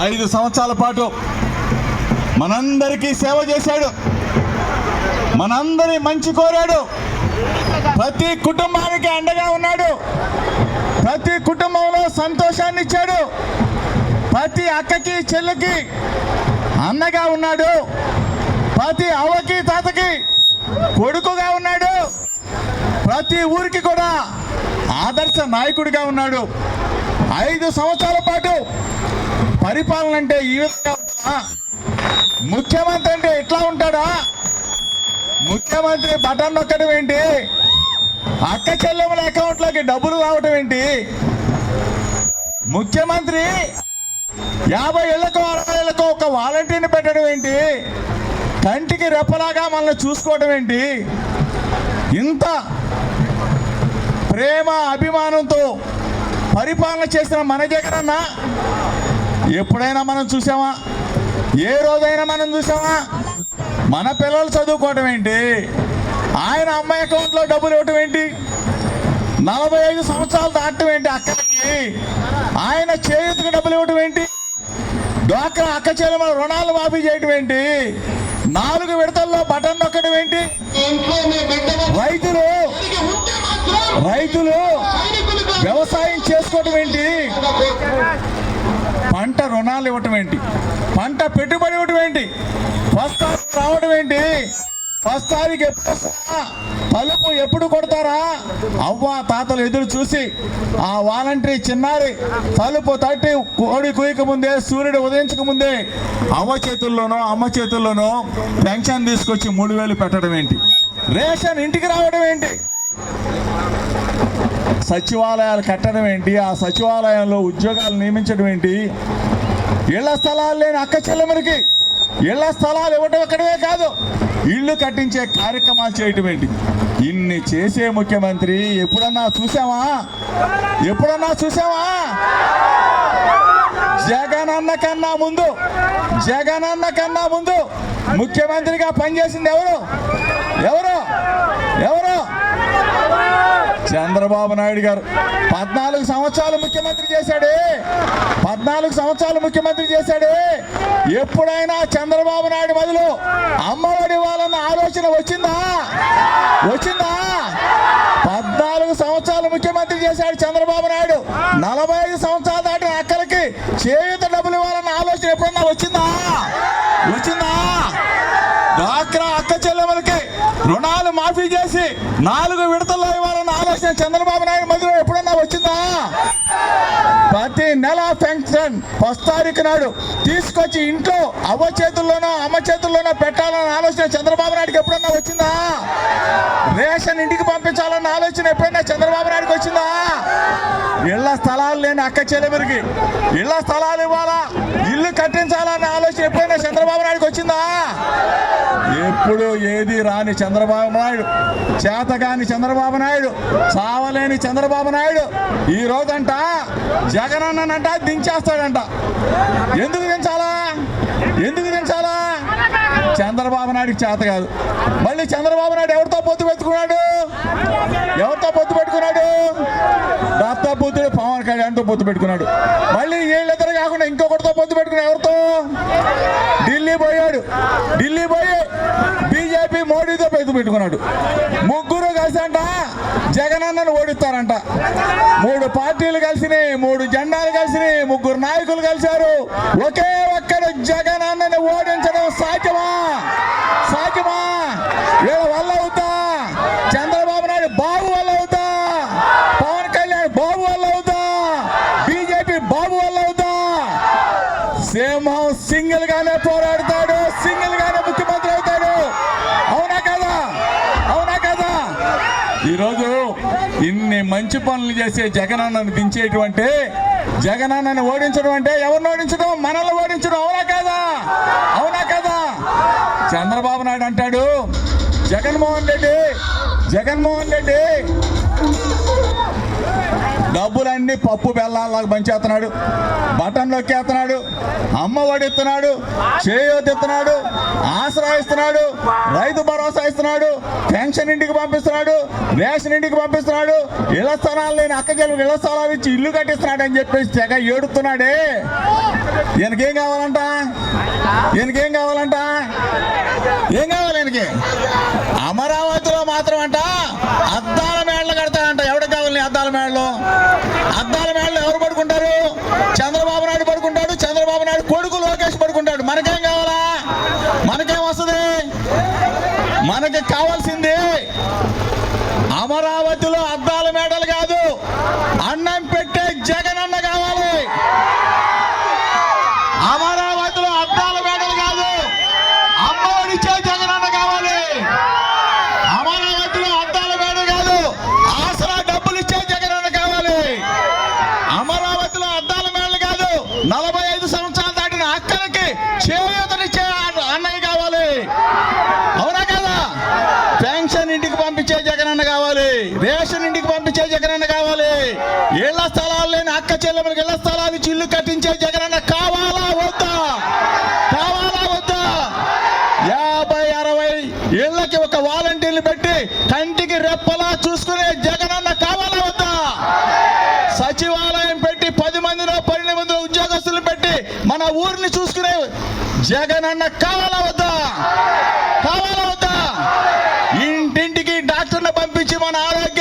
ఐదు సంవత్సరాల పాటు మనందరికీ సేవ చేశాడు. మనందరి మంచి కోరాడు. ప్రతి కుటుంబానికి అండగా ఉన్నాడు. ప్రతి కుటుంబంలో సంతోషాన్ని ఇచ్చాడు. ప్రతి అక్కకి చెల్లికి అన్నగా ఉన్నాడు. ప్రతి అవ్వకి తాతకి కొడుకుగా ఉన్నాడు. ప్రతి ఊరికి కూడా ఆదర్శ నాయకుడిగా ఉన్నాడు. ఐదు సంవత్సరాల పాటు పరిపాలన అంటే ఈ విధంగా ఉంటుందా? ముఖ్యమంత్రి అంటే ఎట్లా ఉంటాడా? ముఖ్యమంత్రి బటన్ నొక్కడం ఏంటి? అక్క చెల్లెముల అకౌంట్లోకి డబ్బులు రావటం ఏంటి? ముఖ్యమంత్రి యాభై ఏళ్ళకో అరవై ఏళ్ళకో ఒక వాలంటీర్ని పెట్టడం ఏంటి? కంటికి రెప్పలాగా మనల్ని చూసుకోవడం ఏంటి? ఇంత ప్రేమ అభిమానంతో పరిపాలన చేసిన మన జగనన్న ఎప్పుడైనా మనం చూసామా? ఏ రోజైనా మనం చూసామా? మన పిల్లలు చదువుకోవటం ఏంటి? ఆయన అమ్మాయి అకౌంట్లో డబ్బులు ఇవ్వటం ఏంటి? నలభై ఐదు సంవత్సరాలు దాటం ఏంటి అక్కడికి ఆయన చేతికి డబ్బులు ఇవ్వటం ఏంటి? డ్వాక్రా అక్క మన రుణాలు మాఫీ చేయటం ఏంటి? నాలుగు విడతల్లో బటన్ నొక్కడం ఏంటి? రైతులు రైతులు వ్యవసాయం చేసుకోవటం ఏంటి? పంట రుణాలు ఇవ్వటం ఏంటి? పంట పెట్టుబడి ఇవ్వటం ఏంటి? ఫస్ట్ తారీఖు రావడం ఏంటి? ఫస్ట్ తారీఖు ఎప్పుడు తలుపు ఎప్పుడు కొడతారా? అవ్వ తాతలు ఎదురు చూసి ఆ వాలంటరీ చిన్నారి తలుపు తట్టి కోడి కుయక ముందే సూర్యుడు ఉదయించక ముందే అవ్వ చేతుల్లోనో అమ్మ చేతుల్లోనో పెన్షన్ తీసుకొచ్చి మూడు వేలు పెట్టడం ఏంటి? రేషన్ ఇంటికి రావడం ఏంటి? సచివాలయాలు కట్టడం ఏంటి? ఆ సచివాలయంలో ఉద్యోగాలు నియమించడం ఏంటి? ఇళ్ళ స్థలాలు లేని అక్క చెల్లెమ్మలకి ఇళ్ళ స్థలాలు ఇవ్వటం ఒక్కడమే కాదు ఇల్లు కట్టించే కార్యక్రమాలు చేయటం ఏంటి? ఇన్ని చేసే ముఖ్యమంత్రి ఎప్పుడన్నా చూసావా? ఎప్పుడన్నా చూసావా? జగనన్న కన్నా ముందు జగనన్న కన్నా ముందు ముఖ్యమంత్రిగా పనిచేసింది ఎవరు ఎవరు చంద్రబాబు నాయుడు గారు. పద్నాలుగు సంవత్సరాలు ముఖ్యమంత్రి చేశాడే. పద్నాలుగు సంవత్సరాలు ముఖ్యమంత్రి చేశాడే. ఎప్పుడైనా చంద్రబాబు నాయుడు బదులు అమ్మఒడి ఇవ్వాలన్న ఆలోచన వచ్చిందా? వచ్చిందా? పద్నాలుగు సంవత్సరాలు ముఖ్యమంత్రి చేశాడు చంద్రబాబు నాయుడు. నలభై ఐదు సంవత్సరాలు దాటిన అక్కలకి చేయూత డబ్బులు ఇవ్వాలన్న ఆలోచన ఎప్పుడన్నా వచ్చిందా? వచ్చిందా? డాక్రా అక్క చెల్లెములకి రుణాలు మాఫీ చేసి నాలుగు విడతల్లో ఇవ్వాలి చంద్రబాబు నాయుడు మధ్యలో ఎప్పుడన్నా వచ్చిందా? ప్రతి నెల పెన్షన్ ఫస్ట్ తారీఖు నాడు తీసుకొచ్చి ఇంట్లో అవ్వ చేతుల్లోనో అమ్మ చేతుల్లోనో పెట్టాలన్న ఆలోచన చంద్రబాబు నాయుడుకి ఎప్పుడన్నా వచ్చిందా? రేషన్ ఇంటికి పంపించాలన్న ఆలోచన ఎప్పుడైనా చంద్రబాబు నాయుడుకి వచ్చిందా? ఇళ్ళ స్థలాలు లేని అక్క చెల్లెమరికి ఇళ్ళ స్థలాలు ఇవ్వాలా? ఇల్లు కట్టించాలన్న ఆలోచన ఎప్పుడైనా చంద్రబాబు నాయుడుకి వచ్చిందా? ఎప్పుడు ఏది రాని చంద్రబాబు నాయుడు చేతగాని చంద్రబాబు నాయుడు చావలేని చంద్రబాబు నాయుడు ఈ రోజంట జగనన్న జగనన్నంట దించేస్తాడంట. ఎందుకు దించాలా? ఎందుకు దించాలా? చంద్రబాబు నాయుడికి చేత కాదు. మళ్ళీ చంద్రబాబు నాయుడు ఎవరితో పొత్తు పెట్టుకున్నాడు? ఎవరితో పొత్తు పెట్టుకున్నాడు? దత్తపుత్రుడు పవన్ కళ్యాణ్తో పొత్తు పెట్టుకున్నాడు. మళ్ళీ వీళ్ళిద్దరు కాకుండా ఇంకొకటితో పొత్తు పెట్టుకున్నాడు ఎవరితో? ఢిల్లీ పోయాడు. ఢిల్లీ పోయి బీజేపీ మోడీతో పొత్తు పెట్టుకున్నాడు. ముగ్గురు కలిసి అంట జగనన్నను ఓడిస్తారంట. మూడు ఒకే ఒకే జగన్ అన్నని ఓడించడం సాధ్యమా? సాధ్యమా? వీళ్ళ వల్ల అవుతా? చంద్రబాబు నాయుడు బాబు వల్ల అవుతా? పవన్ కళ్యాణ్ బాబు వల్ల అవుతా? బీజేపీ బాబు వల్ల అవుతా? సింహం సింగిల్ గానే పోరాడతాడు సింగిల్ గానే ముఖ్యమంత్రి అవుతాడు. అవునా కదా? అవునా కదా? ఈరోజు ఇన్ని మంచి పనులు చేసే జగనన్నను దించేటువంటి జగన్ అన్నని ఓడించడం అంటే ఎవరిని ఓడించడం? మనల్ని ఓడించడం అవునా కదా? అవునా కదా? చంద్రబాబు నాయుడు అంటాడు జగన్మోహన్ రెడ్డి జగన్మోహన్ రెడ్డి అన్ని పప్పు బెల్లాలకు పంచేస్తున్నాడు బటన్ నొక్కేస్తున్నాడు. అమ్మ వడిస్తున్నాడు ఇస్తున్నాడు. ఆశ్రయిస్తున్నాడు రైతు భరోసా ఇస్తున్నాడు. పెన్షన్ ఇంటికి పంపిస్తున్నాడు. రేషన్ ఇంటికి పంపిస్తున్నాడు. ఇళ్ళ స్థలాలు లేని అక్క చెల్లికి ఇళ్ళ స్థలాలు ఇచ్చి ఇల్లు కట్టిస్తున్నాడు అని చెప్పేసి తెగ ఏడుతున్నాడే ఈయనకేం కావాలంట? ఈయనకేం కావాలంట? ఏం కావాలి ఈయనకి? అమరావతిలో మాత్రం అంట అద్దాల మేడలు కడతాడంట. ఎవరికి కావాలి అద్దాల మేడలు అద్దాల మేడలు ఎవరు పడుకుంటారు చంద్రబాబు నాయుడు పడుకుంటాడు చంద్రబాబు నాయుడు కొడుకు లోకేష్ పడుకుంటాడు మనకేం కావాలా మనకేం వస్తుంది మనకి కావాల్సింది అమరావతిలో అద్దాల మేడలు కాదు. అన్న పెట్టే జగనన్న కావాలి అమరావతిలో అద్దాల మేడలు కాదు అమ్మఒడిచ్చే జగనన్న కావాలి అమరావతిలో అద్దాల మేడలు కాదు ఆసరా డబ్బులు ఇచ్చే జగనన్న కావాలి అమరావతిలో అద్దాల మేడలు కాదు నలభై ఐదు సంవత్సరాలు దాటిన అక్కలకి చేయూతనిచ్చే అన్న- అన్నయ్య కావాలి అవునా కదా పెన్షన్ ఇంటికి పంపించే జగనన్న కావాలి రేషన్ ఇంటికి పంపించే జగనన్న కావాలి ఇళ్ళ స్థలాలు లేని అక్క ఇళ్ళ స్థలాలు ఇచ్చి ఇల్లు కట్టించే జగనన్న కావాలా వద్దా? కావాలా వద్దా? యాభై అరవై ఇళ్ళకి ఒక వాలంటీర్లు పెట్టి కంటికి రెప్పలా చూసుకునే జగనన్న కావాలా వద్దా? సచివాలయం పెట్టి పది మందిలో పన్నెండు మంది ఉద్యోగస్తులు పెట్టి మన ఊరిని చూసుకునే జగనన్న కావాలా వద్దా? కావాలా వద్దా? ఇంటింటికి డాక్టర్ని పంపించి మన ఆరోగ్య